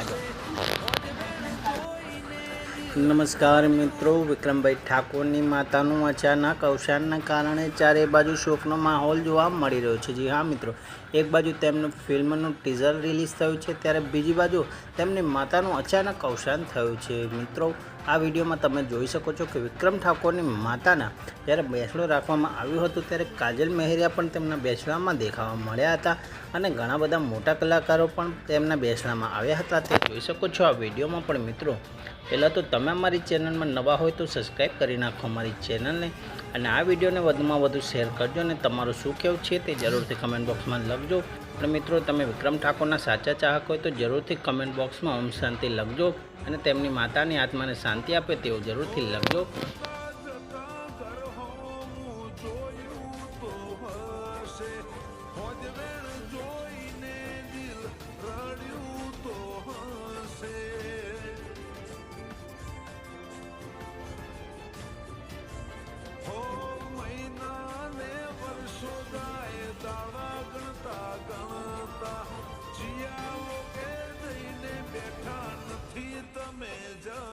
I don't. નમસ્કાર મિત્રો, વિક્રમભાઈ ઠાકોરની માતાનું અચાનક અવસાનના કારણે ચારે બાજુ શોકનો માહોલ જોવા મળી રહ્યો છે. જી હા મિત્રો, એક બાજુ તેમનું ફિલ્મનું ટીઝર રિલીઝ થયું છે, ત્યારે બીજી બાજુ તેમની માતાનું અચાનક અવસાન થયું છે. મિત્રો, આ વિડીયોમાં તમે જોઈ શકો છો કે વિક્રમ ઠાકોરની માતાના જ્યારે બેસડો રાખવામાં આવ્યું હતું, ત્યારે કાજલ મહેરિયા પણ તેમના બેસણામાં દેખાવા મળ્યા હતા અને ઘણા બધા મોટા કલાકારો પણ તેમના બેસણામાં આવ્યા હતા. તે જોઈ શકો છો આ વિડીયોમાં પણ મિત્રો, પહેલાં તો તમે અમારી ચેનલમાં નવા હોય તો સબસ્ક્રાઈબ કરી નાખો અમારી ચેનલને અને આ વિડીયોને વધુમાં વધુ શેર કરજો અને તમારું શું કહેવું છે તે જરૂરથી કમેન્ટ બોક્સમાં લખજો. અને મિત્રો, તમે વિક્રમ ઠાકોરના સાચા ચાહક હોય તો જરૂરથી કમેન્ટ બોક્સમાં ઓમ શાંતિ લખજો અને તેમની માતાની આત્માને શાંતિ આપે તેવું જરૂરથી લખજો. raganı